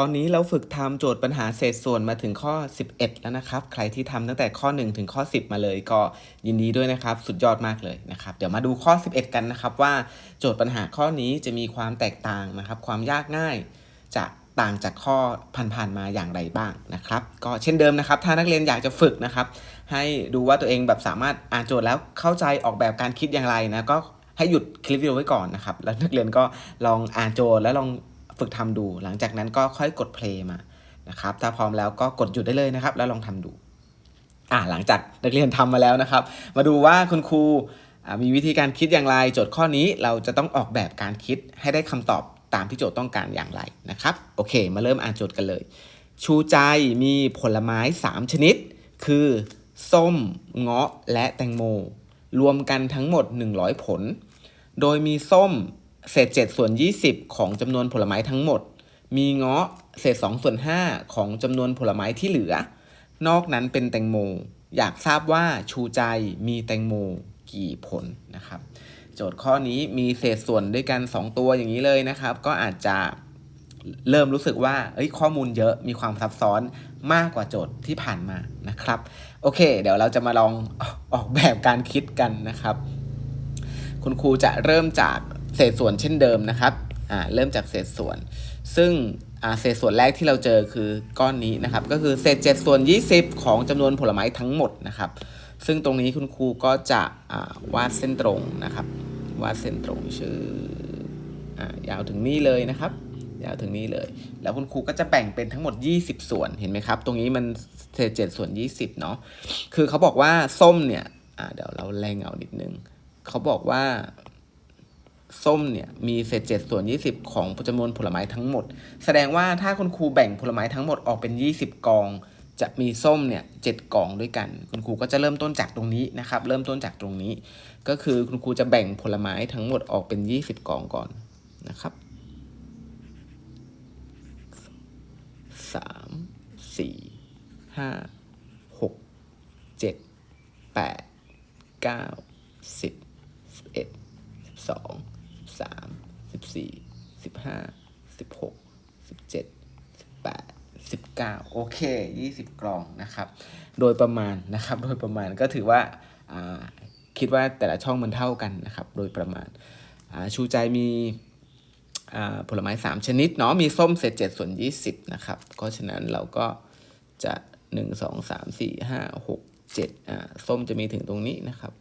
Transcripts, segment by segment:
ตอนนี้เราฝึกทำโจทย์ปัญหาเศษส่วนมาถึงข้อ 11 แล้วนะครับ ใครที่ทำตั้งแต่ข้อ 1 ถึงข้อ 10 มาเลยก็ยินดีด้วยนะครับ สุดยอดมากเลยนะครับ เดี๋ยวมาดูข้อ 11 กันนะครับว่าโจทย์ปัญหาข้อนี้จะมีความแตกต่างนะครับ ความยากง่ายจะต่างจากข้อผ่านๆมาอย่างไรบ้างนะครับ ก็เช่นเดิมนะครับ ถ้านักเรียนอยากจะฝึกนะครับ ให้ดูว่าตัวเองแบบสามารถอ่านโจทย์แล้วเข้าใจออกแบบการคิดอย่างไรนะก็ให้หยุดคลิปวิดีโอไว้ก่อนนะครับ แล้วนักเรียนก็ลองอ่านโจทย์แล้วลอง ฝึกทำดู หลังจากนั้นก็ค่อยกดเพลย์มานะครับ ถ้าพร้อมแล้วก็กดหยุดได้เลยนะครับ แล้วลองทำดูอ่าหลังจากนักเรียนทำมาแล้วนะครับ มาดูว่าคุณครูมีวิธีการคิดอย่างไร โจทย์ข้อนี้เราจะต้องออกแบบการคิดให้ได้คำตอบตามที่โจทย์ต้องการอย่างไรนะครับ โอเค มาเริ่มอ่านโจทย์กันเลย ชูใจมีผลไม้ 3 ชนิด คือ ส้ม เงาะ และแตงโม รวมกันทั้งหมด 100 ผล โดยมีส้ม เศษ7ส่วน 20 ของจำนวนผลไม้ทั้งหมด มีเงาะเศษ2ส่วน5ของจำนวนผลไม้ที่เหลือ นอกนั้นเป็นแตงโม อยากทราบว่าชูใจมีแตงโมกี่ผลนะครับ โจทย์ข้อนี้มีเศษส่วนด้วยกัน 2 ตัวอย่างนี้เลยนะครับ ก็อาจจะเริ่มรู้สึกว่าเอ้ยข้อมูลเยอะมีความซับซ้อนมากกว่าโจทย์ที่ผ่านมานะครับ โอเค เดี๋ยวเราจะมาลองออกแบบการคิดกันนะครับ คุณครูจะเริ่มจาก เศษส่วนเช่นเดิมนะครับอ่าเริ่มจากเศษส่วน ซึ่งอ่าเศษส่วนแรกที่เราเจอคือก้อนนี้นะครับ ก็คือเศษ7ส่วน 20 ของจำนวนผลไม้ทั้งหมดนะครับ ซึ่งตรงนี้คุณครูก็จะอ่าวาดเส้นตรงนะครับ วาดเส้นตรงชื่ออ่ายาวถึงนี่เลยนะครับยาวถึงนี่เลย แล้วคุณครูก็จะแบ่งเป็นทั้งหมด 20 ส่วน เห็นไหมครับ ตรงนี้มันเศษ7ส่วน 20 เนาะ คือเขาบอกว่าส้มเนี่ย อ่า เดี๋ยวเราแรงเอานิดนึง เขาบอกว่า ส้มเนี่ยมีเศษ7ส่วน 20 ของจำนวนผลไม้ทั้งหมด แสดงว่าถ้าคุณครูแบ่งผลไม้ทั้งหมดออกเป็น 20 กอง จะมีส้มเนี่ยเกองด้วยกัน คุณครูก็จะเริ่มต้นจากตรงนี้นะครับ เริ่มต้นจากตรงนี้ ก็คือคุณครูจะแบ่งผลไม้ทั้งหมดออกเป็น 20 กองก่อนนะครับสามสี่ห้าหกเจ็ดแปดเก้าสิบเอ็ดสอง สิบสี่สิบห้าสิบหกสิบเจ็ดสิบแปดสิบเก้าโอเคยี่สิบกล่องนะครับ โดยประมาณนะครับ โดยประมาณก็ถือว่าคิดว่าแต่ละช่องมันเท่ากันนะครับ โดยประมาณาชูใจมีผลไม้ 3 ชนิดเนาะมีส้มเศษ7ส่วน 20 นะครับ เพราะฉะนั้นเราก็จะ 1 2 3 4 5 6 7อ่าส้มจะมีถึงตรงนี้นะครับ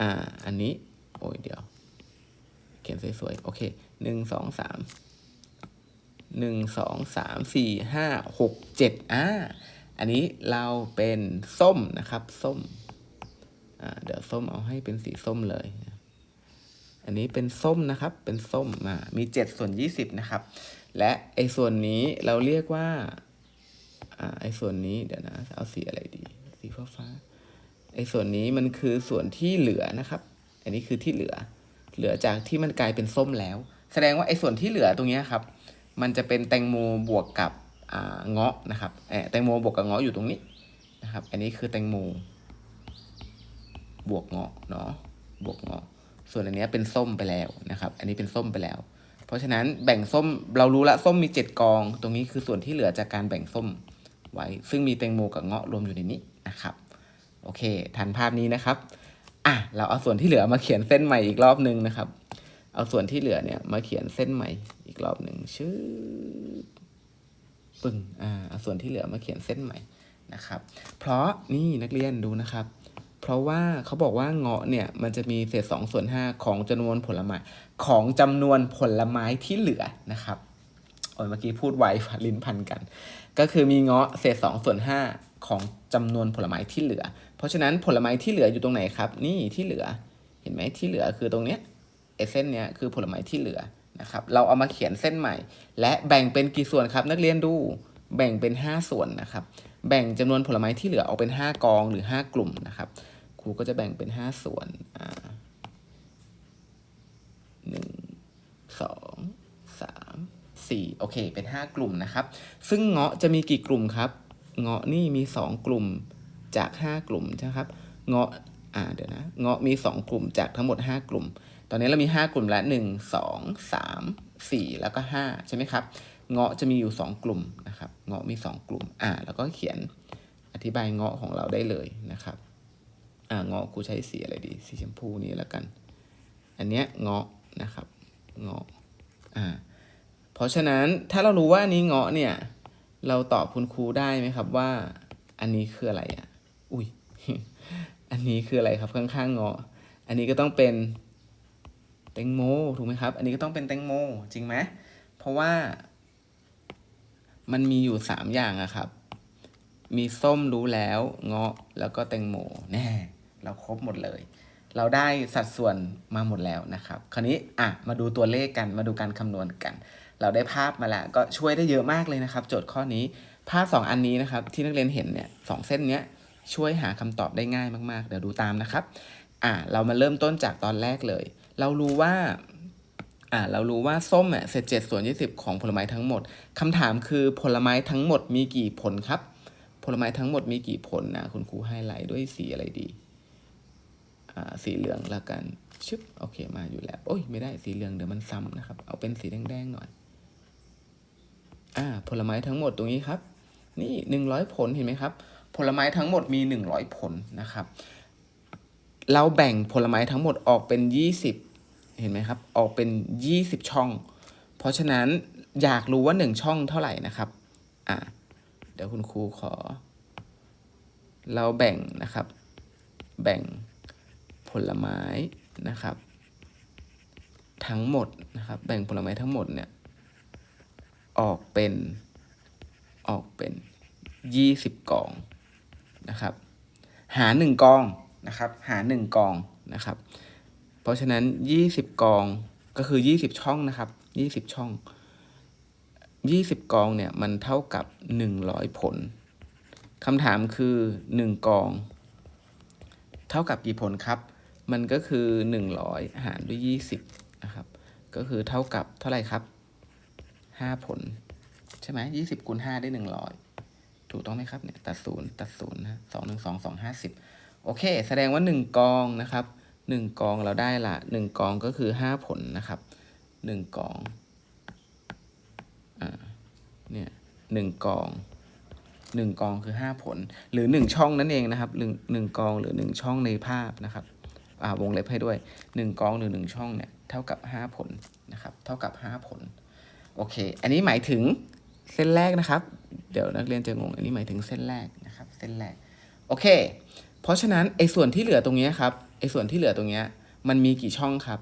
อ่า อันนี้ โอ้ยเดี๋ยว ขียนสวยๆ โอเคหนึ่งสองสามหนึ่งสองสามสี่ห้าหกเจ็ดอ่าอันนี้เราเป็นส้มนะครับ ส้มอ่าเดี๋ยวส้มเอาให้เป็นสีส้มเลย อันนี้เป็นส้มนะครับ เป็นส้มมามีเจ็ดส่วนยี่สิบนะครับ และไอ้ส่วนนี้เราเรียกว่าอ่าไอ้ส่วนนี้เดี๋ยวนะ เอาสีอะไรดี สีฟ้าฟ้าไอ้ส่วนนี้มันคือส่วนที่เหลือนะครับ อันนี้คือที่เหลือ เหลือจากที่มันกลายเป็นส้มแล้ว แสดงว่าไอ้ส่วนที่เหลือตรงนี้ครับ มันจะเป็นแตงโมบวกกับอ่าเงาะนะครับเอ่อแตงโมบวกกับเงาะอยู่ตรงนี้นะครับ อันนี้คือแตงโมบวกเงาะเนาะบวกเงาะ ส่วนอันนี้เป็นส้มไปแล้วนะครับ อันนี้เป็นส้มไปแล้ว เพราะฉะนั้นแบ่งส้มเรารู้ละส้มมีเจ็ดกอง ตรงนี้คือส่วนที่เหลือจากการแบ่งส้มไว้ ซึ่งมีแตงโมกับเงาะรวมอยู่ในนี้นะครับ โอเค ทันภาพนี้นะครับ อะเราเอาส่วนที่เหลือมาเขียนเส้นใหม่อีกรอบหนึ่งนะครับ เอาส่วนที่เหลือเนี่ยมาเขียนเส้นใหม่อีกรอบหนึ่งชื่อปึ้งอ่าเอาส่วนที่เหลือมาเขียนเส้นใหม่นะครับ เพราะนี่นักเรียนดูนะครับ เพราะว่าเขาบอกว่าเงาะเนี่ยมันจะมีเศษสองส่วนห้าของจำนวนผลไม้ของจำนวนผลไม้ที่เหลือนะครับโอ้ยเมื่อกี้พูดไวลิ้นพันกัน ก็คือมีเงาะเศษ2ส่วน5ของจำนวนผลไม้ที่เหลือ เพราะฉะนั้นผลไม้ที่เหลืออยู่ตรงไหนครับ นี่ที่เหลือ เห็นไหมที่เหลือคือตรงเนี้ยไอเส้นเนี้ยคือผลไม้ที่เหลือนะครับ เราเอามาเขียนเส้นใหม่ และแบ่งเป็นกี่ส่วนครับ นักเรียนดู แบ่งเป็น 5 ส่วนนะครับ แบ่งจำนวนผลไม้ที่เหลือออกเป็น 5 กองหรือ 5 กลุ่มนะครับ ครูก็จะแบ่งเป็น 5 ส่วนอ่าหนึ่งสองสามสี่โอเค เป็นห้ากลุ่มนะครับ ซึ่งเงาะจะมีกี่กลุ่มครับ เงาะนี่มีสองกลุ่ม จากห้ากลุ่มใช่ไหมครับเงาะอ่าเดี๋ยวนะเงาะมีสองกลุ่มจากทั้งหมดห้ากลุ่ม ตอนนี้เรามีห้ากลุ่มละหนึ่งสองสามสี่แล้วก็ห้าใช่ไหมครับเงาะจะมีอยู่สองกลุ่มนะครับเงาะมีสองกลุ่มอ่าแล้วก็เขียนอธิบายเงาะของเราได้เลยนะครับอ่าเงาะกูใช้สีอะไรดีสีชมพูนี้แล้วกัน อันเนี้ยเงาะนะครับเงาะอ่าเพราะฉะนั้นถ้าเรารู้ว่าอันนี้เงาะเนี่ยเราตอบคุณครูได้ไหมครับว่า อันนี้คืออะไรอะ อุ้ย อันนี้คืออะไรครับข้างๆเงาะอันนี้ก็ต้องเป็นแตงโมถูกไหมครับ อันนี้ก็ต้องเป็นแตงโมจริงไหมเพราะว่า มันมีอยู่สามอย่างอะครับ มีส้มรู้แล้วเงาะแล้วก็แตงโมแน่เราครบหมดเลย เราได้สัดส่วนมาหมดแล้วนะครับ คราวนี้อะมาดูตัวเลขกันมาดูการคำนวณกัน เราได้ภาพมาแล้วก็ช่วยได้เยอะมากเลยนะครับ โจทย์ข้อนี้ภาพ 2 อันนี้นะครับ ที่นักเรียนเห็นเนี่ยสองเส้นเนี้ย ช่วยหาคำตอบได้ง่ายมากๆ เดี๋ยวดูตามนะครับ อะเรามาเริ่มต้นจากตอนแรกเลย เรารู้ว่าอ่าเรารู้ว่าส้มอะเศษเจ็ดส่วนยี่สิบของผลไม้ทั้งหมดคำถามคือผลไม้ทั้งหมดมีกี่ผลครับ ผลไม้ทั้งหมดมีกี่ผลนะคุณครูให้ไลท์ด้วยสีอะไรดี อ่าสีเหลืองแล้วกันชึบโอเคมาอยู่แล้วโอ้ยไม่ได้สีเหลืองเดี๋ยวมันซ้ำนะครับ เอาเป็นสีแดงๆหน่อย อ่า ผลไม้ทั้งหมดตรงนี้ครับ นี่หนึ่งร้อยผลเห็นไหมครับ ผลไม้ทั้งหมดมีหนึ่งร้อยผลนะครับ เราแบ่งผลไม้ทั้งหมดออกเป็นยี่สิบเห็นไหมครับ ออกเป็นยี่สิบช่อง เพราะฉะนั้นอยากรู้ว่าหนึ่งช่องเท่าไหร่นะครับ อ่าเดี๋ยวคุณครูขอ เราแบ่งนะครับ แบ่งผลไม้นะครับ ทั้งหมดนะครับ แบ่งผลไม้ทั้งหมดเนี่ยออกเป็นออกเป็นยี่สิบกอง นะครับ หาหนึ่งกองนะครับ หาหนึ่งกองนะครับ เพราะฉะนั้นยี่สิบกองก็คือยี่สิบช่องนะครับยี่สิบช่องยี่สิบกองเนี่ยมันเท่ากับหนึ่งร้อยผลคำถามคือหนึ่งกอง เท่ากับกี่ผลครับ มันก็คือหนึ่งร้อยหารด้วยยี่สิบนะครับ ก็คือเท่ากับเท่าไหร่ครับห้าผล ใช่ไหมยี่สิบคูณห้าได้หนึ่งร้อย ถูกต้องไหมครับเนี่ยตัดศูนย์ตัดศูนย์นะสองหนึ่งสองสองห้าสิบโอเค แสดงว่าหนึ่งกองนะครับหนึ่งกองเราได้ละหนึ่งกองก็คือห้าผลนะครับหนึ่งกองอ่าเนี่ยหนึ่งกองหนึ่งกองคือห้าผล หรือหนึ่งช่องนั่นเองนะครับหนึ่งหนึ่งกองหรือหนึ่งช่องในภาพนะครับอ่าวงเล็บให้ด้วยหนึ่งกองหรือหนึ่งช่องเนี่ยเท่ากับห้าผลนะครับเท่ากับห้าผลโอเค อันนี้หมายถึง เส้นแรกนะครับ เดี๋ยวนักเรียนจะงง อันนี้หมายถึงเส้นแรกนะครับ เส้นแรก โอเค เพราะฉะนั้นไอ้ส่วนที่เหลือตรงนี้ครับ ไอ้ส่วนที่เหลือตรงนี้มันมีกี่ช่องครับ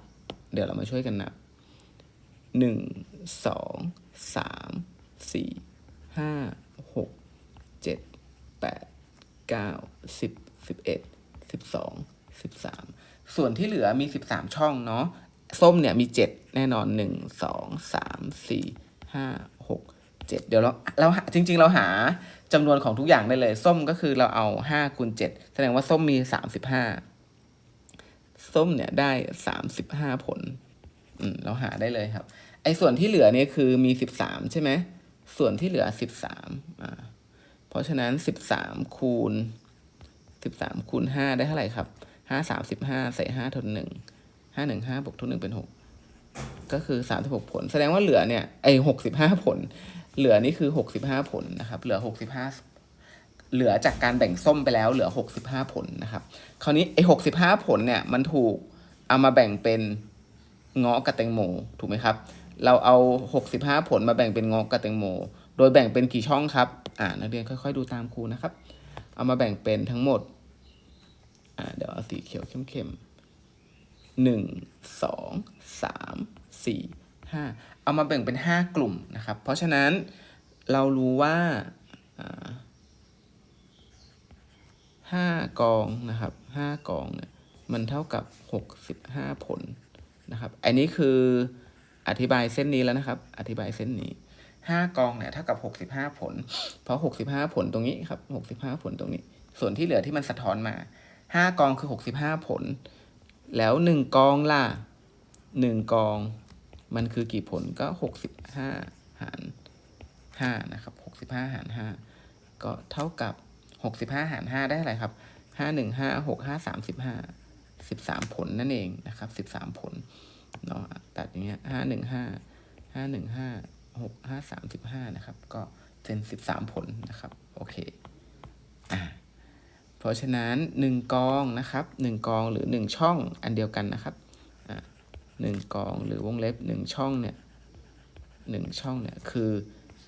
เดี๋ยวเรามาช่วยกันนับหนึ่งสองสามสี่ห้าหกเจ็ดแปดเก้าสิบสิบเอ็ดสิบสองสิบสามส่วนที่เหลือมีสิบสามช่องเนาะส้มเนี่ยมีเจ็ดแน่นอนหนึ่งสองสามสี่ห้าหก เจ็ดเดี๋ยวเราเราจริง ๆ เราหาจำนวนของทุกอย่างได้เลย ส้มก็คือเราเอาห้าคูณเจ็ดแสดงว่าส้มมีสามสิบห้าส้มเนี่ยได้สามสิบห้าผล อืมเราหาได้เลยครับ ไอ้ส่วนที่เหลือเนี่ยคือมีสิบสามใช่ไหมส่วนที่เหลือสิบสามอ่าเพราะฉะนั้นสิบสามคูณสิบสามคูณห้าได้เท่าไหร่ครับห้าสามสิบห้าใส่ห้าทดหนึ่งห้าหนึ่งห้าบวกทุกหนึ่งเป็นหกก็คือสามสิบหกผล แสดงว่าเหลือเนี่ยไอหกสิบห้าผล เหลือนี่คือหกสิบห้าผลนะครับ เหลือหกสิบห้าเหลือจากการแบ่งส้มไปแล้วเหลือหกสิบห้าผลนะครับ คราวนี้ไอหกสิบห้าผลเนี่ยมันถูกเอามาแบ่งเป็นเงาะกับแตงโมถูกไหมครับ เราเอาหกสิบห้าผลมาแบ่งเป็นเงาะกับแตงโม โดยแบ่งเป็นกี่ช่องครับ อ่านักเรียนค่อยๆ ดูตามครูนะครับ เอามาแบ่งเป็นทั้งหมด อ่าเดี๋ยวเอาสีเขียวเข้มๆหนึ่งสองสามสี่ เอามาแบ่งเป็นห้ากลุ่มนะครับ เพราะฉะนั้นเรารู้ว่าห้ากองนะครับห้ากองเนี่ยมันเท่ากับหกสิบห้าผลนะครับ อันนี้คืออธิบายเส้นนี้แล้วนะครับ อธิบายเส้นนี้ห้ากองเนี่ยเท่ากับหกสิบห้าผล เพราะหกสิบห้าผลตรงนี้ครับหกสิบห้าผลตรงนี้ ส่วนที่เหลือที่มันสะท้อนมาห้ากองคือหกสิบห้าผล แล้วหนึ่งกองล่ะหนึ่งกอง มันคือกี่ผลก็หกสิบห้าหารห้านะครับหกสิบห้าหารห้าก็เท่ากับหกสิบห้าหารห้าได้เท่าไหร่ครับห้าหนึ่งห้าหกห้าสามสิบห้าสิบสามผลนั่นเองนะครับสิบสามผลเนาะตัดอย่างเงี้ยห้าหนึ่งห้าห้าหนึ่งห้าหกห้าสามสิบห้านะครับ ก็เซนสิบสามผลนะครับ โอเคอ่าเพราะฉะนั้นหนึ่งกองนะครับหนึ่งกองหรือหนึ่งช่องอันเดียวกันนะครับ 1กองหรือวงเล็บ 1 ช่องเนี่ยหนึ่งช่องเนี่ยคือ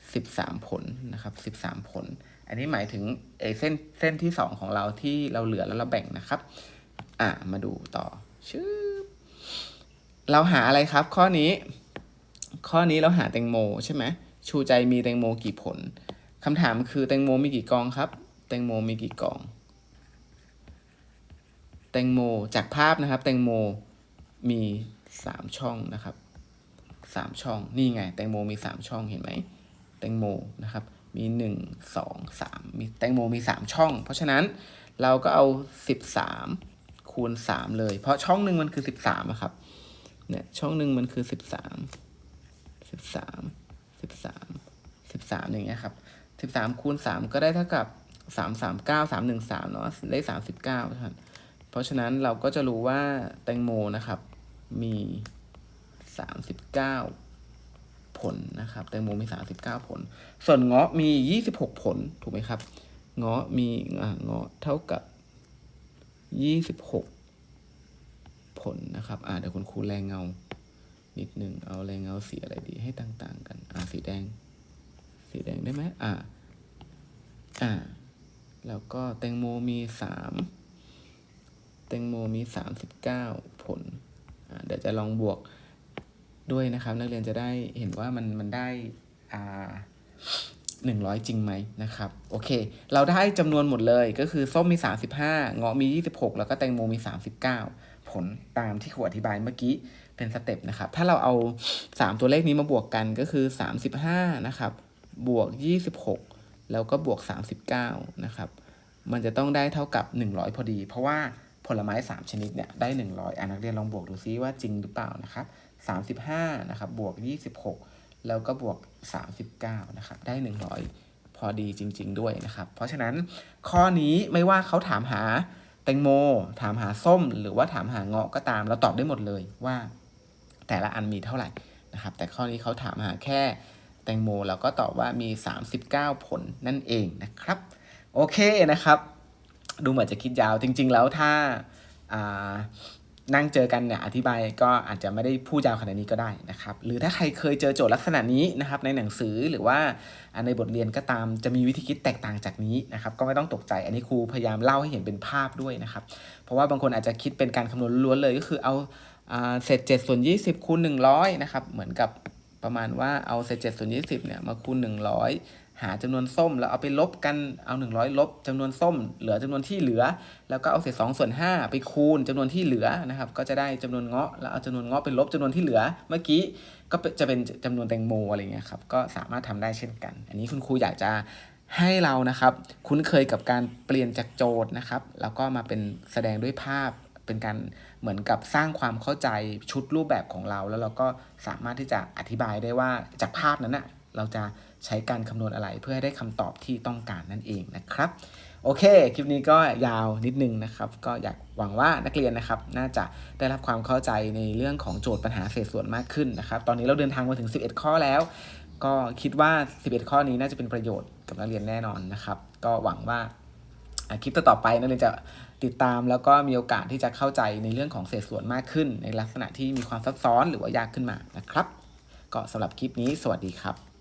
13 ผลนะครับ13 ผล อันนี้หมายถึงไอ้เส้นเส้นที่ 2 ของเราที่เราเหลือแล้วเราแบ่งนะครับ อะมาดูต่อชื่อเราหาอะไรครับ ข้อนี้ ข้อนี้เราหาแตงโมใช่ไหมชูใจมีแตงโมกี่ผลคำถามคือแตงโมมีกี่กองครับ แตงโมมีกี่กอง แตงโมจากภาพนะครับ แตงโมมี สามช่องนะครับสามช่อง นี่ไง แตงโมมีสามช่องเห็นไหมแตงโมนะครับ มีหนึ่งสองสามมีแตงโมมีสามช่อง เพราะฉะนั้นเราก็เอาสิบสามคูณสามเลย เพราะช่องหนึ่งมันคือสิบสามครับเนี่ยช่องหนึ่งมันคือสิบสามสิบสามสิบสามสิบสามอย่างเงี้ยครับสิบสามคูณสามก็ได้เท่ากับสามสามเก้าสามหนึ่งสามเนาะได้สามสิบเก้าครับเพราะฉะนั้นเราก็จะรู้ว่าแตงโมนะครับ มีสามสิบเก้าผลนะครับ แตงโมมีสามสิบเก้าผล ส่วนเงาะมียี่สิบหกผล ถูกไหมครับ เงาะมีเงาะเท่ากับยี่สิบหกผลนะครับ อ่าเดี๋ยวคุณครูแรงเงา นิดหนึ่งเอาแรงเงาสีอะไรดีให้ต่างๆ กัน อ่าสีแดง สีแดงได้ไหมอ่า อ่า แล้วก็แตงโมมีสามแตงโมมี 39 ผลอ่า เดี๋ยวจะลองบวกด้วยนะครับ นักเรียนจะได้เห็นว่ามันมันได้อ่าหนึ่งร้อยจริงไหมนะครับ โอเค เราได้จำนวนหมดเลยก็คือส้มมี35เงาะมี26แล้วก็แตงโมมี39ผลตามที่ครูอธิบายเมื่อกี้เป็นสเต็ปนะครับ ถ้าเราเอา3ตัวเลขนี้มาบวกกันก็คือ35นะครับ บวก26แล้วก็บวก39นะครับ มันจะต้องได้เท่ากับ100พอดี เพราะว่า ผลไม้ 3 ชนิดเนี่ยได้ 100อ่านักเรียนลองบวกดูซิว่าจริงหรือเปล่านะครับ35นะครับบวก 26 แล้วก็บวก 39นะครับได้ 100 พอดีจริง ๆ ด้วยนะครับ เพราะฉะนั้นข้อนี้ไม่ว่าเขาถามหาแตงโม ถามหาส้ม หรือว่าถามหาเงาะก็ตาม เราตอบได้หมดเลยว่าแต่ละอันมีเท่าไหร่นะครับ แต่ข้อนี้เขาถามหาแค่แตงโมเราก็ตอบว่ามี 39 ผลนั่นเองนะครับ โอเคนะครับ ดูเหมือนจะคิดยาวจริง ๆ แล้วถ้าานั่งเจอกันเนี่ยอธิบายก็อาจจะไม่ได้พูดยาวขนาดนี้ก็ได้นะครับ หรือถ้าใครเคยเจอโจทย์ลักษณะนี้นะครับในหนังสือหรือว่าในบทเรียนก็ตามจะมีวิธีคิดแตกต่างจากนี้นะครับ ก็ไม่ต้องตกใจอันนี้ครูพยายามเล่าให้เห็นเป็นภาพด้วยนะครับ เพราะว่าบางคนอาจจะคิดเป็นการคำนวณล้วนเลยก็คือเอาอ่าเศษ7ส่วน20คูณ100นะครับเหมือนกับประมาณว่าเอาเศษ7ส่วน20เนี่ยมาคูณ100 หาจำนวนส้มแล้วเอาไปลบกันเอา 100 ลบจำนวนส้ม เหลือจำนวนที่เหลือ แล้วก็เอาเศษ2ส่วน5ไปคูณจำนวนที่เหลือนะครับ ก็จะได้จำนวนเงาะแล้วเอาจำนวนเงาะไปลบจำนวนที่เหลือ เมื่อกี้ก็จะเป็นจำนวนแตงโมอะไรเงี้ยครับก็สามารถทำได้เช่นกัน อันนี้คุณครูอยากจะให้เรานะครับ คุ้นเคยกับการเปลี่ยนจากโจทย์นะครับ แล้วก็มาเป็นแสดงด้วยภาพเป็นการเหมือนกับสร้างความเข้าใจชุดรูปแบบของเรา แล้วเราก็สามารถที่จะอธิบายได้ว่าจากภาพนั้นนะเราจะ ใช้การคำนวณอะไรเพื่อให้ได้คำตอบที่ต้องการนั่นเองนะครับ โอเค คลิปนี้ก็ยาวนิดนึงนะครับ ก็อยากหวังว่านักเรียนนะครับ น่าจะได้รับความเข้าใจในเรื่องของโจทย์ปัญหาเศษส่วนมากขึ้นนะครับ ตอนนี้เราเดินทางมาถึง 11 ข้อแล้ว ก็คิดว่า 11 ข้อนี้น่าจะเป็นประโยชน์กับนักเรียนแน่นอนนะครับ ก็หวังว่าคลิปต่อไปนักเรียนจะติดตามแล้วก็มีโอกาสที่จะเข้าใจในเรื่องของเศษส่วนมากขึ้น ในลักษณะที่มีความซับซ้อนหรือว่ายากขึ้นมานะครับ ก็สำหรับคลิปนี้สวัสดีครับ